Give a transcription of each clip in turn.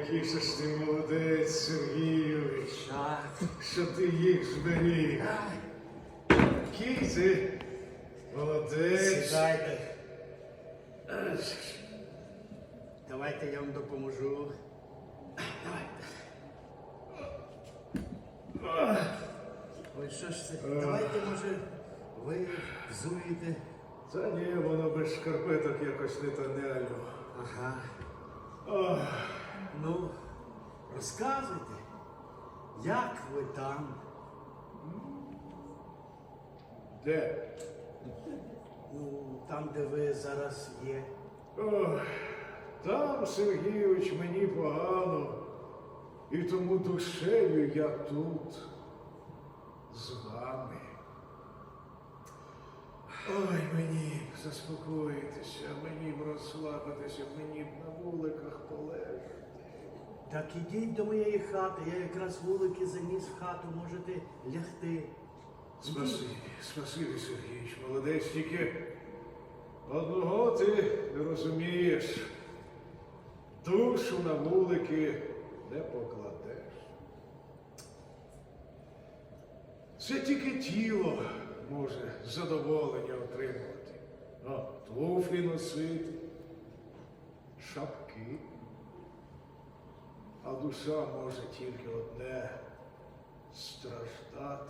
який же ж ти молодець, Сергійович, що ти їх зберіг. Який ти молодець. Сідайте. Давайте я вам допоможу. Давайте. Ой, що ж це? Давайте, може, ви взуєте. Та ні, воно без шкарпеток якось не та не алло. Ага. Розказуйте, як ви там? де? Ну, там, де ви зараз є. Ох, там, Сергійович, мені погано. І тому душею я тут з вами. Ой, мені б заспокоїтися, мені б розслабитися, мені б на вуликах полежати. Так ідіть до моєї хати, я якраз вулики заніс в хату, можете лягти. Спасибі, спасибі, Сергійович, молодець, тільки одного ти не розумієш. Душу на вулики не покладеш. Це тільки тіло може задоволення отримувати. А туфлі носити, шапки. А душа може тільки одне страждати.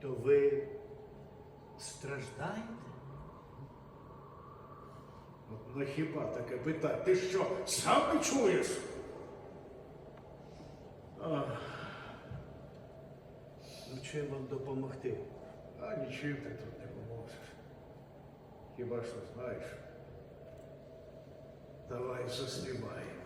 То ви страждаєте? От ну хіба таке питання? Ти що, сам не чуєш? Ах, Ну, чим вам допомогти? а нічим ти тут не поможеш. Хіба що знаєш? Давай заснімаємо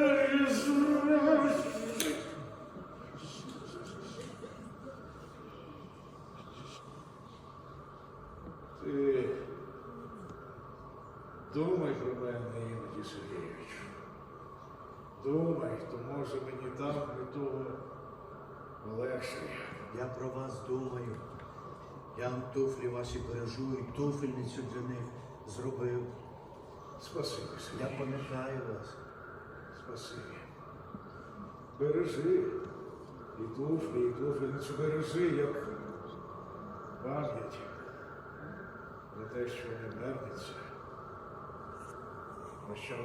Ти думай про мене іноді, Сергійович. Думай, то може мені там від того полегшає. Я про вас думаю. Я вам туфлі ваші бережу і туфельницю для них зробив. Спасибі, Я пам'ятаю вас. Спасибі. Бережи. І туфлі, і туфліницю бережи, як пам'ять extra emergency. What shall I?